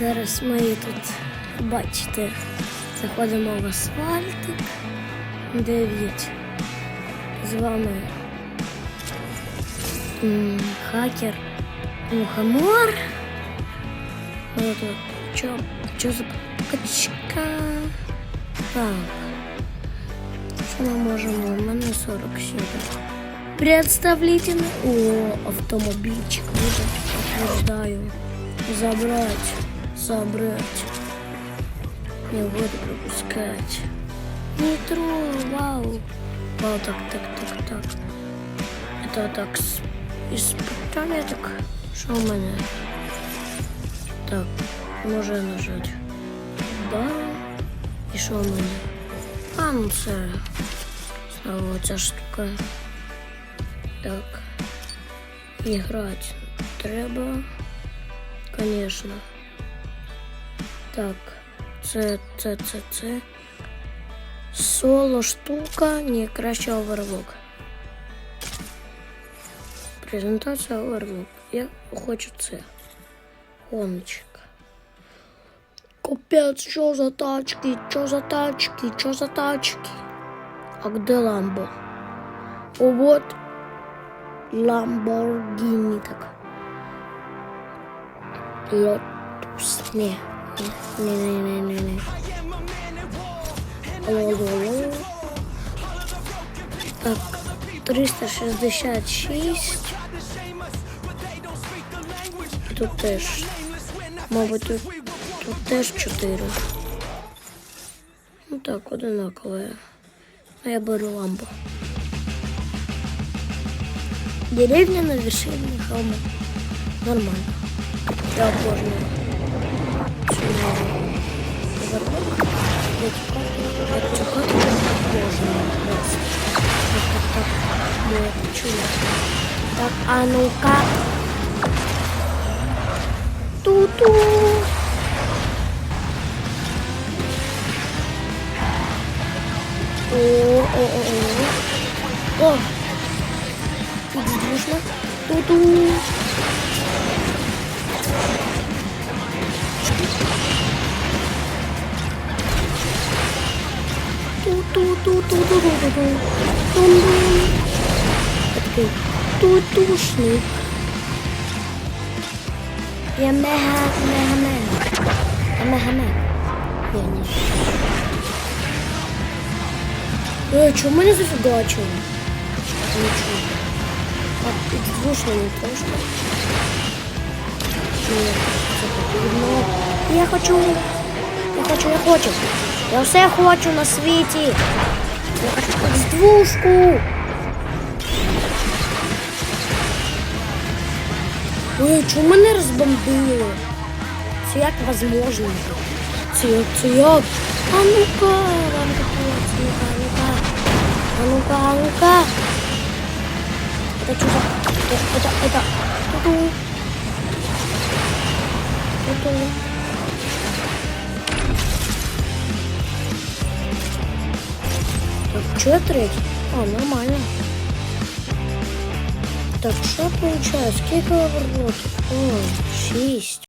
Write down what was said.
Зараз ми тут, бачите, заходимо в асфальтик. Дев'ять. З вами хакер Мухомор. Ми тут що, що за качка? Так. Що ми можемо? У мене 47. Представитель. О, автомобильчик. Подтверждаю. Забрать. Забрать. Не буду пропускать. Метро, вау. Вау, так, так, так, так. Это так, испытание так. Що у мене? Так, може нажати. Да. І що у мене? А, ну це. Знову ця штука. Так. Играть треба. Конечно. Так. Це, це, це, це. Соло штука, не краще оверлок. Презентація оверлок. Я хочу це. Гоночка. Капець, що за тачки, що за тачки, що за тачки? А где Ламбо? О, вот Lamborghini так. Lotus. Не. Не, не, не. Алло, алло, алло. Так, 366. Тут теж. Мабуть, тут, тут теж 4. Ну так, одинакове. А я беру ламбу. Деревня на вершине холма. Нормально. Я обожнюю. nie czujesz. Tak, Anuka. Tu, tu. O, o, o, o. O! Widzisz duszno? Tu, tu. Tu, tu, tu, tu, tu, tu, tu, tu. Dum, dum. Такий тутушник. Я мега, мега, мега. Я мега, мега. Ні. Е, чому мене зафігачили? Нічого. А підзвучно не трошки. Ні, це потрібно. Я хочу. Я хочу, я хочу. Я все хочу на світі. Я хочу підзвушку. Ой, чому мене розбомбило? Це як возможно? Це як, це як? А ну-ка, вам таке, а ну-ка. А ну-ка, а ну-ка. Это что за... Это, это, это... Ту-ту. Ту-ту. Так, что я третий? А, нормально. Так, что получается? Скільки я вернусь? О, 6.